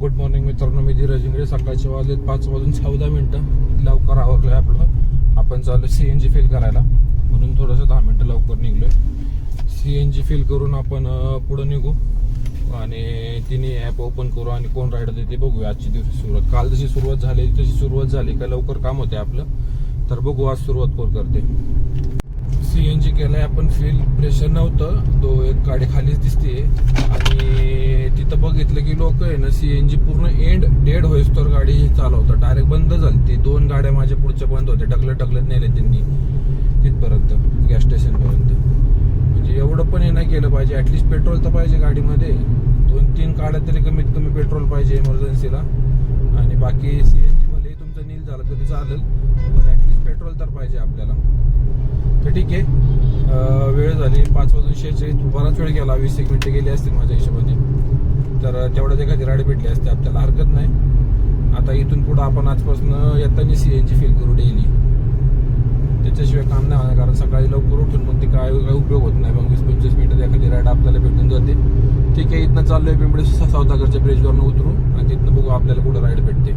Good morning मित्रांनो मी धीरज इंगडे सकाळचे वाजलेत पाच वाजून चौदा मिनटं. लवकर आवरलोय आपलं. आपण चालू सी एन जी फिल करायला. म्हणून थोडंसं दहा मिनटं लवकर निघलोय. सी एन जी फिल करून आपण पुढं निघू. आणि तिने ॲप ओपन करू आणि कोण रायडर ते बघूया आजची दिवशी सुरुवात. काल जशी सुरुवात झाली तशी सुरुवात झाली का लवकर काम होते आपलं. तर बघू आज सुरुवात कोण करते. सी एन जी केलाय. आपण फील प्रेशर नव्हतं. तो एक गाडी खालीच दिसते आणि तिथं बघितलं की लोक आहे ना सी एन जी पूर्ण एंड डेड होईस्तोवर गाडी चालवतात. डायरेक्ट बंद झाली. ती दोन गाड्या माझ्या पुढच्या बंद होत्या. ढकलत ढकलत नेले त्यांनी. तिथपर्यंत गॅस स्टेशनपर्यंत म्हणजे एवढं पण हे नाही केलं पाहिजे. ॲटलिस्ट पेट्रोल तर पाहिजे गाडीमध्ये. दोन तीन गाड्या तरी कमीत कमी पेट्रोल पाहिजे इमर्जन्सीला आणि बाकी सी एन जी भले तुमचं नील झालं तरी चालेल. पण ॲटलिस्ट पेट्रोल तर पाहिजे आपल्याला. तर ठीक आहे. वेळ झाली. पाच वाजून शेहेचाळीस बराच वेळ गेला. वीस एक मिनिटं गेली असतील माझ्या हिशोबाने. तर तेवढ्याच एखादी राडी भेटली असते आपल्याला हरकत नाही. आता इथून पुढं आपण आजपासून येताना सी एन जी फील करू डेली त्याच्याशिवाय काम नाही होणार कारण सकाळी लवकर उठून मग ते काय काय उपयोग होत नाही. मग वीस पंचवीस मिनिटात एखादी राईड आपल्याला भेटून जाते. ठीक आहे इथनं चाललोय पिंपळे सावताकडच्या ब्रिजवरनं उतरू आणि तिथनं बघू आपल्याला कुठं राईड भेटते.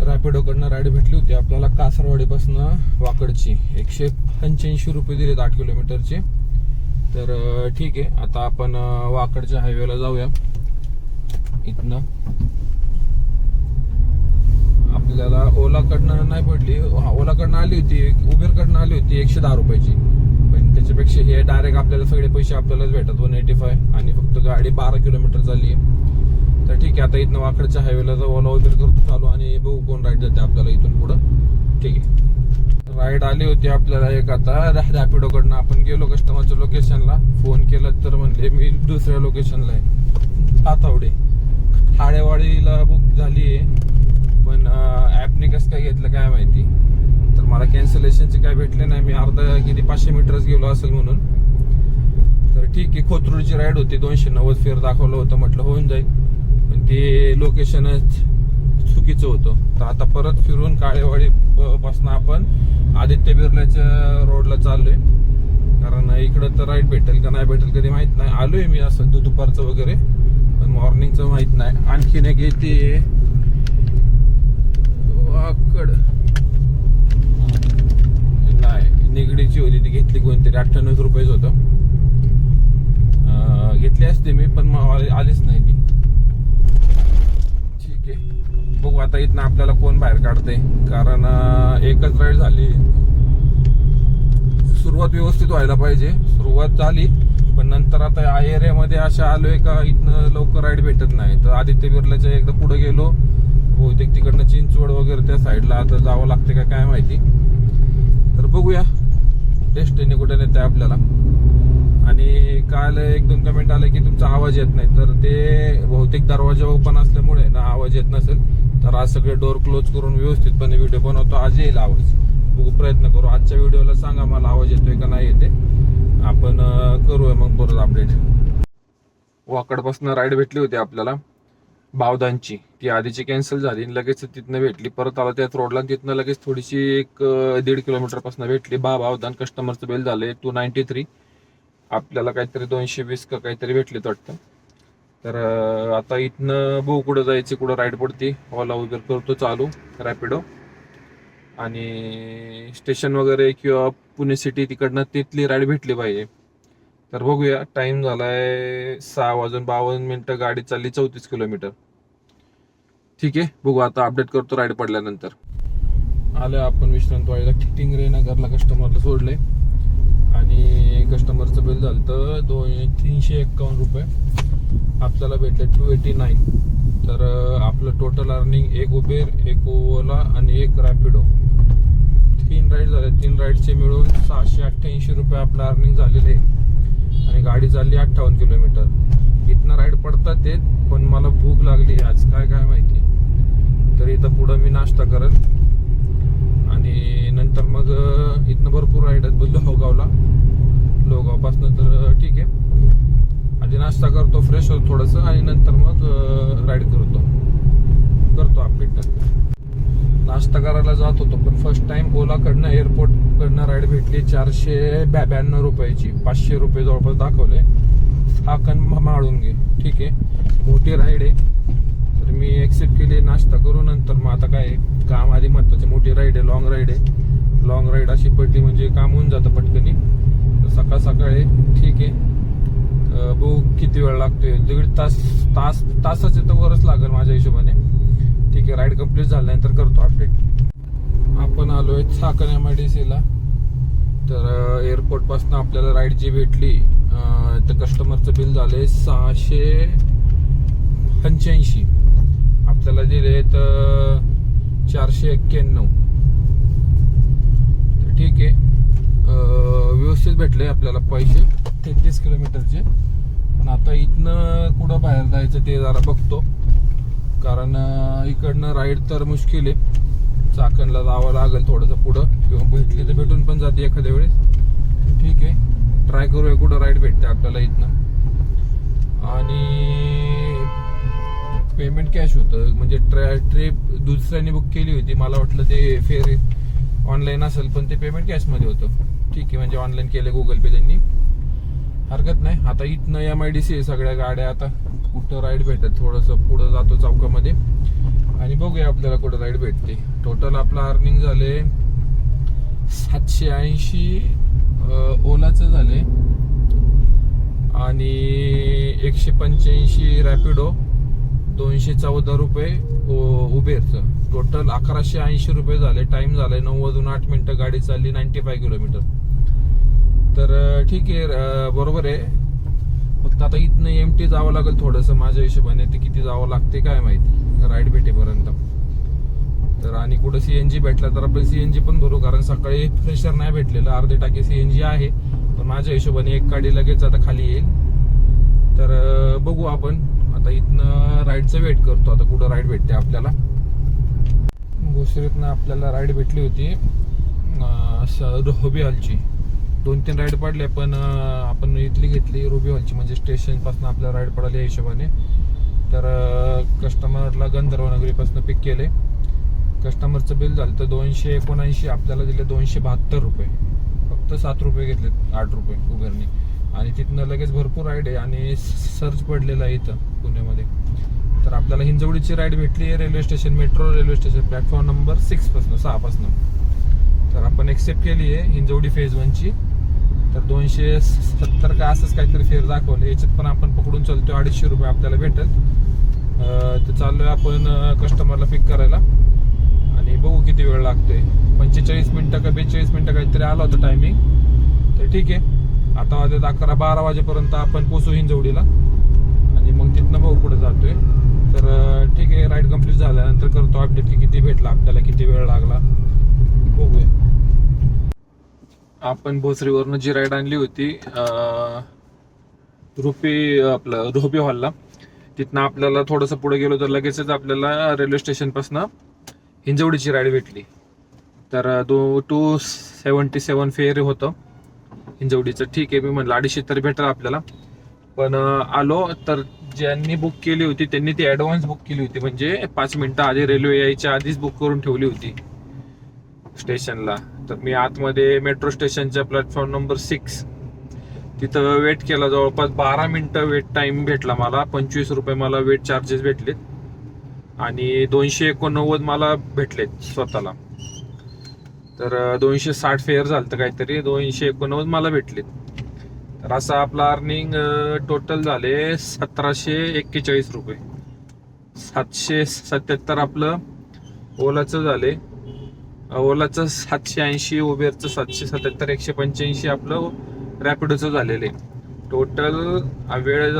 रॅपिडोकडनं राईड भेटली होती. आपल्याला कासरवाडीपासनं वाकडची एकशे पंच्याऐंशी रुपये दिलेत आठ किलोमीटरचे. तर ठीक आहे. आता आपण वाकडच्या हायवेला जाऊया. इथनं. आपल्याला ओलाकडनं नाही पडली. ओलाकडनं आली होती. उबेरकडनं आली होती एकशे दहा रुपयाची. पण त्याच्यापेक्षा हे डायरेक्ट आपल्याला सगळे पैसे आपल्यालाच भेटतात. वन एटी फाय आणि फक्त गाडी बारा किलोमीटर चालली आहे. आता इथनं वाकडच्या हायवेला जाऊ ओला वगैरे करतो चालू आणि बघू कोण राईड जाते आपल्याला इथून पुढं. ठीक आहे. राईड आली होती आपल्याला एक आता. रॅपिडोकडनं आपण गेलो कस्टमरच्या लोकेशनला फोन केला तर म्हणले मी दुसऱ्या लोकेशनला आहे. आतावडे हाडेवाडीला बुक झाली आहे. पण ॲपने कसं काय घेतलं काय माहिती. तर मला कॅन्सलेशनचे काय भेटले नाही. मी अर्धा किती पाचशे मीटरच गेलो असेल म्हणून. तर ठीक आहे खोतरूडची राईड होती. दोनशे नव्वद फेर दाखवलं होतं. म्हटलं होऊन जाईल. ते लोकेशनच चुकीचं होतं. तर आता परत फिरून काळेवाडी पासून आपण आदित्य बिर्लाच्या रोडला चाललोय. कारण इकडं तर राईट भेटेल का नाही भेटेल कधी माहीत नाही. आलोय मी असं दुपारचं वगैरे पण मॉर्निंगचं माहीत नाही. आणखीन एक येते. वाकड. नाही निगडीची होती ती घेतली कोणतरी. अठ्ठ्याण्णव रुपयेच होतं. घेतली असते मी पण मग आलीच नाही ती. बघू आता इथनं आपल्याला कोण बाहेर काढते कारण एकच राईड झाली. सुरुवात व्यवस्थित व्हायला पाहिजे. सुरुवात झाली पण नंतर आता एरियामध्ये अशा आलोय का इथनं लवकर राईड भेटत नाही. तर आदित्य बिर्लाच्या एकदा पुढे गेलो. बहुतेक तिकडनं चिंचवड वगैरे त्या साईडला आता जावं लागते का काय माहिती. तर बघूया. डेस्टिनी कुठे नेते आपल्याला. आणि काल एक दोन कमेंट आले की तुमचा आवाज येत नाही. तर ते बहुतेक दरवाजा ओपन असल्यामुळे ना आवाज येत नसेल. तर आज सगळे डोर क्लोज करून व्यवस्थितपणे व्हिडिओ बनवतो. आज येईल आवाज. बघू प्रयत्न करू. आजच्या व्हिडिओला सांगा मला आवाज येतोय का नाही येते आपण करूया मग परत अपडेट वाकडपासून राईड भेटली होती आपल्याला. बावदांची ती आधीची कॅन्सल झाली आणि लगेच तिथनं भेटली. परत आला त्याच रोडला तिथनं लगेच थोडीशी एक दीड किलोमीटरपासून भेटली. बा बावदान कस्टमरचं बिल झालंय. टू नाईन्टी थ्री आपल्याला काहीतरी दोनशे वीस का काहीतरी भेटले वाटतं. तर आता इथनं भाऊ कुठं जायचं कुठं राईड पडते. ओला वगैरे करतो चालू रॅपिडो आणि स्टेशन वगैरे किंवा पुणे सिटी तिकडनं तिथली राईड भेटली पाहिजे. तर बघूया टाइम झालाय सहा वाजून बावन्न मिनिटं गाडी चालली चौतीस किलोमीटर. ठीक आहे बघू आता अपडेट करतो राईड पडल्यानंतर. आलं आपण विश्रांतवाडीला ठिटिंगरे नगरला कस्टमरला सोडले आणि कस्टमरचं बिल झालं तर दोन तीनशे एक्कावन्न रुपये. आपल्याला भेटले टू एटी नाईन तर आपलं टोटल अर्निंग एक उबेर एक ओला आणि एक रॅपिडो तीन राईड झाले. तीन राईडचे मिळून सहाशे अठ्ठ्याऐंशी रुपये आपलं अर्निंग झालेले आहे. आणि गाडी चालली अठ्ठावन्न किलोमीटर. इथनं राईड पडतात ते पण मला भूक लागली आज. काय काय माहिती? तर इथं पुढं मी नाश्ता करत आणि नंतर मग इथनं भरपूर राईड आहेत. बोललो लोगावला. लोगावपासनं तर ठीक आहे. आधी नाश्ता करतो फ्रेश होतो थोडंसं आणि नंतर मग राईड करतो. करतो अपडेट नाश्ता करायला जात होतो पण फर्स्ट टाइम ओलाकडनं एअरपोर्ट कडनं राईड भेटली चारशे ब्याण्णव रुपयाची. पाचशे रुपये जवळपास दाखवले. हा कन माळून घे. ठीक आहे. मोठी राईड आहे. तर मी ॲक्सेप्ट केली नाश्ता करू नंतर मग आता काय आहे, काम आधी महत्त्वाचे मोठी राईड आहे लॉंग राईड आहे. लॉंग राईड अशी पडली म्हणजे काम होऊन जातं पटकनी. सकाळ सकाळी ठीक आहे. बघू किती वेळ लागतोय. दीड तास तास तासाचे तर वरच लागेल माझ्या हिशोबाने. ठीक आहे राईड कंप्लीट झाल्यानंतर करतो अपडेट आपण आलोय चाकण एम आय डी सीला तर एअरपोर्टपासून आपल्याला राईड जी भेटली तर कस्टमरचं बिल झाले सहाशे पंच्याऐंशी. आपल्याला दिले तर चारशे एक्क्याण्णव. तर ठीक आहे. व्यवस्थित भेटले आपल्याला पैसे. तेहतीस किलोमीटरचे. पण आता इथनं कुठं बाहेर जायचं ते जरा बघतो. कारण इकडनं राईड तर मुश्किल आहे. चाकणला जावं लागेल थोडंसं पुढं. किंवा भेटली तर भेटून पण जाते एखाद्या वेळेस. ठीक आहे. ट्राय करूया कुठं राईड भेटते आपल्याला इथनं. आणि पेमेंट कॅश होतं. म्हणजे ट्रिप दुसऱ्याने बुक केली होती. मला वाटलं ते फेर ऑनलाईन असेल पण ते पेमेंट कॅशमध्ये होतं. ठीक आहे. म्हणजे ऑनलाईन केलं गुगल पे त्यांनी. हरकत नाही. आता इथनं एम आय डी सी सगळ्या गाड्या. आता कुठं राईड भेटत थोडंसं पुढं जातो चौकामध्ये. आणि बघूया आपल्याला कुठं राईड भेटते. टोटल आपलं अर्निंग झाले सातशे ऐंशी ओलाचं झाले. आणि एकशे पंच्याऐंशी रॅपिडो दोनशे चौदा रुपये उ- उबेरचं. टोटल अकराशे ऐंशी रुपये झाले. टाईम झालाय नऊ वाजून आठ मिनिटं. गाडी चालली नाईन्टी फाय किलोमीटर. तर ठीक आहे बरोबर आहे. फक्त आता इथनं एम टी जावं लागेल थोडंसं माझ्या हिशोबाने. ते किती जावं लागते काय माहिती? राईड भेटेपर्यंत. तर आणि कुठं सीएनजी भेटला तर आपण सीएनजी पण भरू कारण सकाळी फ्रेशर नाही भेटलेलं. अर्धे टाके सीएनजी आहे. पण माझ्या हिशोबाने एक गाडी लगेच आता खाली येईल. तर बघू आपण. आता इथनं राईडचं वेट करतो. आता कुठं राईड भेटते आपल्याला? भोसरीतनं आपल्याला राईड भेटली होती अं, हॉलची. दोन तीन राईड पडले पण आपण इथली घेतली रुबी हॉलची म्हणजे स्टेशनपासून आपल्या आपल्याला राईड पडाली या हिशोबाने. तर कस्टमरला गंधर्वनगरीपासून पिक केले. कस्टमरचं बिल झालं तर दोनशे एकोणऐंशी आपल्याला दिले दोनशे बहात्तर रुपये. फक्त सात रुपये घेतले आठ रुपये उबेरने आणि तिथनं लगेच भरपूर राईड आहे आणि सर्च पडलेला आहे इथं पुण्यामध्ये. तर आपल्याला हिंजवडीची राईड भेटली आहे railway station metro railway station platform number सिक्सपासून सहापासून. तर आपण एक्सेप्ट केली आहे हिंजवडी फेज वनची तर दोनशे सत्तर का असंच काहीतरी फेर दाखवलं. याच्यात पण आपण पकडून चालतो अडीचशे रुपये आपल्याला भेटेल. तर चाललोय आपण कस्टमरला पिक करायला. आणि बघू किती वेळ लागतोय. पंचेचाळीस मिनिटं का बेचाळीस मिनिटं काहीतरी आलं होतं टायमिंग तर ठीक आहे. आता वाजेत अकरा बारा वाजेपर्यंत आपण पोचू हिंजवडीला. आणि मग तिथनं बघू कुठे जातोय. तर ठीक आहे राईड कंप्लीट झाल्यानंतर करतो अपडेट की किती भेटला आपल्याला किती वेळ लागला. बघूया. आपण भोसरीवरनं जी राईड आणली होती रुपी आपलं रुपी हॉलला. तिथनं आपल्याला थोडंसं पुढे गेलो तर लगेचच आपल्याला रेल्वे स्टेशनपासनं हिंजवडीची राईड भेटली. तर दो टू सेवन्टी सेवन फेअर होतं. हिंजवडीचं. ठीक आहे मी म्हणलं अडीचशे तरी भेटलं आपल्याला. पण आलो तर ज्यांनी बुक केली होती त्यांनी ती ॲडव्हान्स बुक केली होती. म्हणजे पाच मिनटं आधी रेल्वे यायच्या आधीच बुक करून ठेवली होती. स्टेशनला तर मी आतमध्ये मेट्रो स्टेशनच्या प्लॅटफॉर्म नंबर सिक्स तिथं वेट केला जवळपास बारा मिनटं वेट टाईम भेटला मला. पंचवीस रुपये मला वेट चार्जेस भेटलेत. आणि दोनशे एकोणनव्वद मला भेटलेत स्वतःला. तर दोनशे साठ फेअर झालं तर काहीतरी. दोनशे एकोणनव्वद मला भेटलेत. तर असं आपलं अर्निंग टोटल झाले सतराशे एक्केचाळीस रुपये. सातशे सत्याहत्तर आपलं ओलाचं झाले. ओलाचं सातशे ऐंशी उबेरचं सातशे सत्याहत्तर एकशे पंच्याऐंशी आपलं रॅपिडोचं झालेलं आहे. टोटल वेळ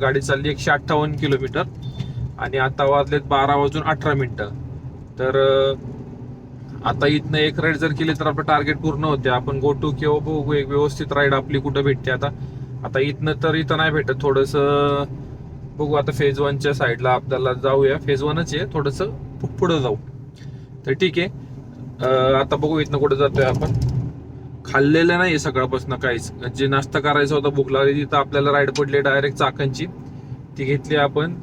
गाडी चालली एकशे अठ्ठावन्न किलोमीटर आणि आता वाजलेत बारा वाजून अठरा मिनटं. तर आता इथनं एक राईड जर केली तर आपलं टार्गेट पूर्ण होते. आपण गो टू किंवा बघू एक व्यवस्थित राईड आपली कुठं भेटते आता. आता इथनं तर इथं नाही भेटत. थोडंसं बघू आता फेज वनच्या साईडला आपल्याला जाऊया. फेज वनच आहे. थोडंसं पुढं जाऊ. तर ठीक आहे. आता बघू इथनं कुठे जातोय आपण. खाल्लेलं नाही सकाळपासून काहीच. जे नाश्ता करायचा होता भूक लागली तिथं आपल्याला राईड पडली डायरेक्ट चाकांची ती घेतली आपण.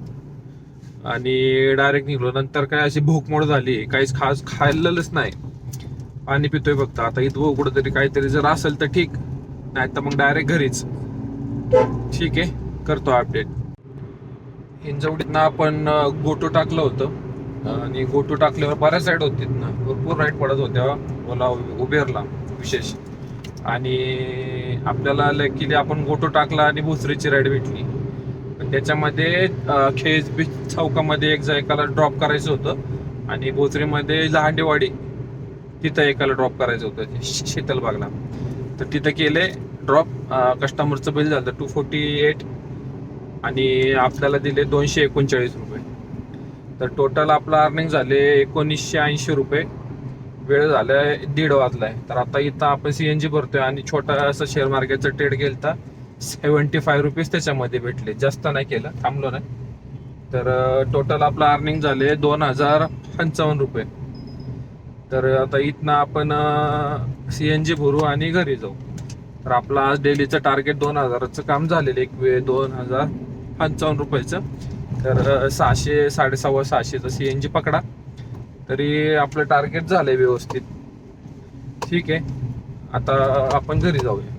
आणि डायरेक्ट निघलो. नंतर काय अशी भूकमोड झाली. काहीच खास खाल्लेलंच नाही. पाणी पितोय फक्त. आता इथं कुठेतरी कुठंतरी काहीतरी जर असेल तर ठीक. नाही तर मग डायरेक्ट घरीच. ठीक आहे. करतो अपडेट. हिंजवडीतनं आपण गोटो टाकलं होतं. आणि गोटू टाकल्यावर बऱ्याच राईड होती ना. भरपूर राईड पडत होत्या ओला उबेरला विशेष. आणि आपल्याला लकीली आपण गोटू टाकला आणि भोसरीची राईड भेटली. पण त्याच्यामध्ये खेज बीच चौकामध्ये एक एकाला ड्रॉप करायचं होतं. आणि भोसरीमध्ये लहांडेवाडी तिथं एकाला ड्रॉप करायचं होतं श- शीतलबागला तर तिथं केले ड्रॉप कस्टमरचं बिल झालं टू फोर्टी एट आणि आपल्याला दिले दोनशे एकोणचाळीस रुपये. तर टोटल आपलं अर्निंग झाले एकोणीसशे ऐंशी रुपये. वेळ झालाय दीड वाजला आहे तर आता इथं आपण सी एन जी भरतोय आणि छोटा असं शेअर मार्केटचं ट्रेड गेलता सेवन्टी फाय रुपीज त्याच्यामध्ये भेटले. जास्त नाही केलं थांबलो नाही. तर टोटल आपलं अर्निंग झाले दोन हजार पंचावन्न रुपये. तर आता इथनं आपण सी एन जी भरू आणि घरी जाऊ. तर आपलं आज डेलीचं टार्गेट दोन हजाराचं काम झालेलं एक वेळ दोन हजार पंचावन्न रुपयाचं. तर सहाशे साडेसव्वा सहाशेचं सी एन जी पकडा. तरी आपलं टार्गेट झालं आहे व्यवस्थित. ठीक आहे. आता आपण घरी जाऊया.